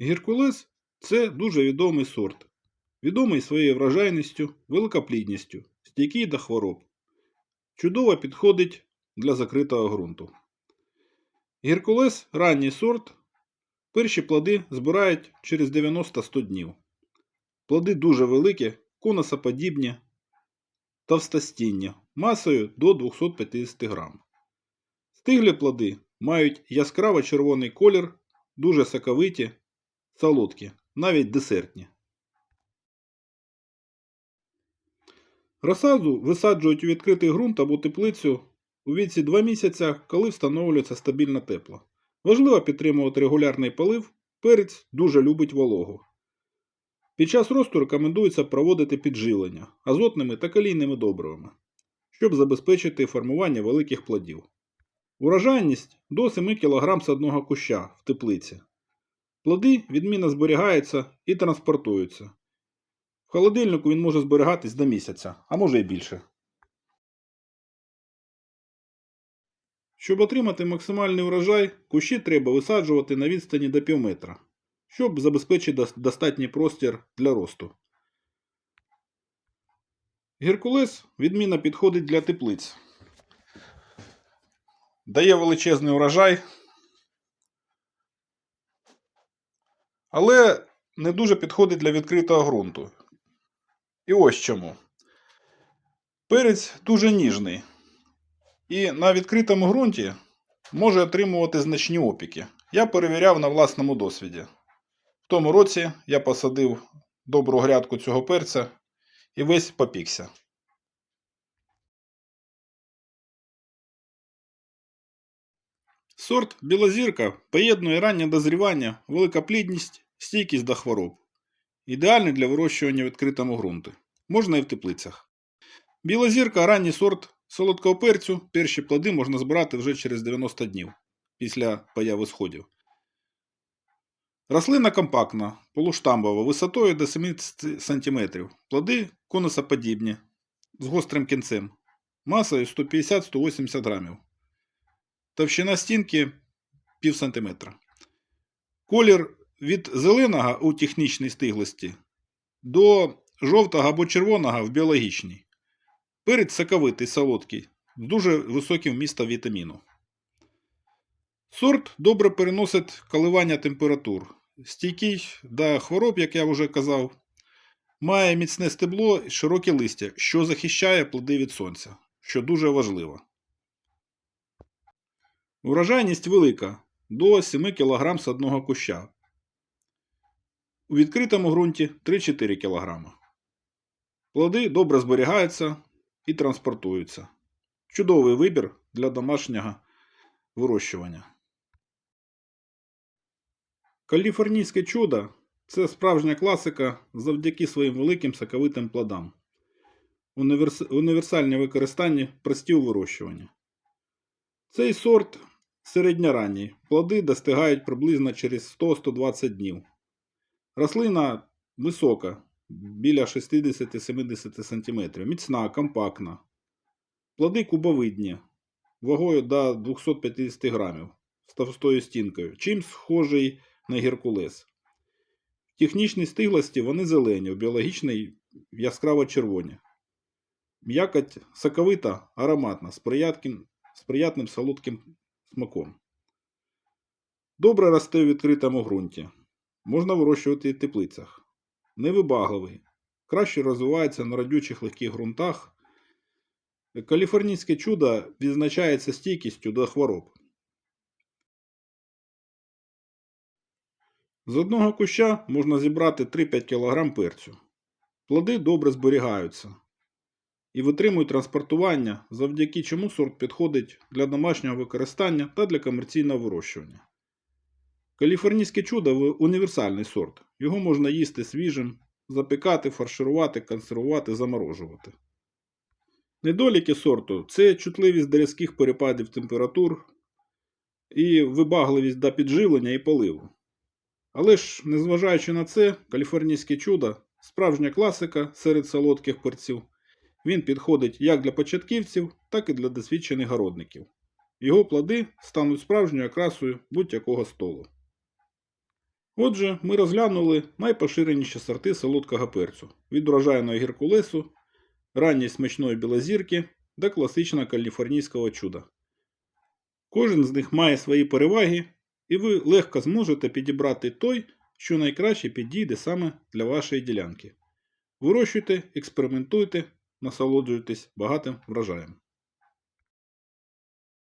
Геркулес це дуже відомий сорт. Відомий своєю врожайністю, великоплідністю, стійкий до хвороб. Чудово підходить для закритого ґрунту. Геркулес ранній сорт. Перші плоди збирають через 90-100 днів. Плоди дуже великі, конусоподібні, товстостінні, масою до 250 грам. Стиглі плоди мають яскраво червоний колір, дуже соковиті, солодкі, навіть десертні. Розсаду висаджують у відкритий ґрунт або теплицю у віці 2 місяця, коли встановлюється стабільне тепло. Важливо підтримувати регулярний полив, перець дуже любить вологу. Під час росту рекомендується проводити підживлення азотними та калійними добривами, щоб забезпечити формування великих плодів. Урожайність до 7 кг з одного куща в теплиці. Плоди відмінно зберігаються і транспортуються. В холодильнику він може зберігатись до місяця, а може і більше. Щоб отримати максимальний урожай, кущі треба висаджувати на відстані до пів метра, щоб забезпечити достатній простір для росту. Геркулес відмінно підходить для теплиць. Дає величезний урожай, але не дуже підходить для відкритого ґрунту. І ось чому. Перець дуже ніжний. І на відкритому ґрунті може отримувати значні опіки. Я перевіряв на власному досвіді. В тому році я посадив добру грядку цього перця і весь попікся. Сорт білозірка поєднує раннє дозрівання, великоплідність, стійкість до хвороб. Ідеальний для вирощування в відкритому ґрунті. Можна і в теплицях. Білозірка ранній сорт солодкого перцю. Перші плоди можна збирати вже через 90 днів після появи сходів. Рослина компактна, полуштамбова, висотою до 70 см. Плоди конусоподібні, з гострим кінцем, масою 150-180 грамів. Товщина стінки пів сантиметра. Колір від зеленого у технічній стиглості до жовтого або червоного в біологічній. Перець соковитий, солодкий, з дуже високим вмістом вітаміну. Сорт добре переносить коливання температур. Стійкий до хвороб, як я вже казав, має міцне стебло і широке листя, що захищає плоди від сонця, що дуже важливо. Урожайність велика до 7 кг з одного куща. У відкритому ґрунті 3-4 кг. Плоди добре зберігаються і транспортуються. Чудовий вибір для домашнього вирощування. Каліфорнійське чудо це справжня класика завдяки своїм великим соковитим плодам. Універс... Універсальне використання прості у вирощуванні. Цей сорт середньоранній. Плоди достигають приблизно через 100-120 днів. Рослина висока, біля 60-70 см, міцна, компактна. Плоди кубовидні, вагою до 250 грамів, з товстою стінкою, чим схожий на геркулес. В технічній стиглості вони зелені, в біологічній яскраво червоні. М'якоть соковита, ароматна, з приятним, з приятним солодким смаком. Добре росте в відкритому ґрунті. Можна вирощувати і в теплицях. Невибагливий. Краще розвивається на родючих легких ґрунтах. Каліфорнійське чудо відзначається стійкістю до хвороб. З одного куща можна зібрати 3-5 кг перцю. Плоди добре зберігаються і витримують транспортування, завдяки чому сорт підходить для домашнього використання та для комерційного вирощування. Каліфорнійське чудо універсальний сорт. Його можна їсти свіжим, запікати, фарширувати, консервувати, заморожувати. Недоліки сорту це чутливість до різких перепадів температур і вибагливість до підживлення і поливу. Але ж, незважаючи на це, каліфорнійське чудо справжня класика серед солодких перців. Він підходить як для початківців, так і для досвідчених городників. Його плоди стануть справжньою окрасою будь-якого столу. Отже, ми розглянули найпоширеніші сорти солодкого перцю від урожайного геркулесу, ранньої смачної білозірки до класичного каліфорнійського чуда. Кожен з них має свої переваги, і ви легко зможете підібрати той, що найкраще підійде саме для вашої ділянки. Вирощуйте, експериментуйте, насолоджуйтесь багатим врожаєм.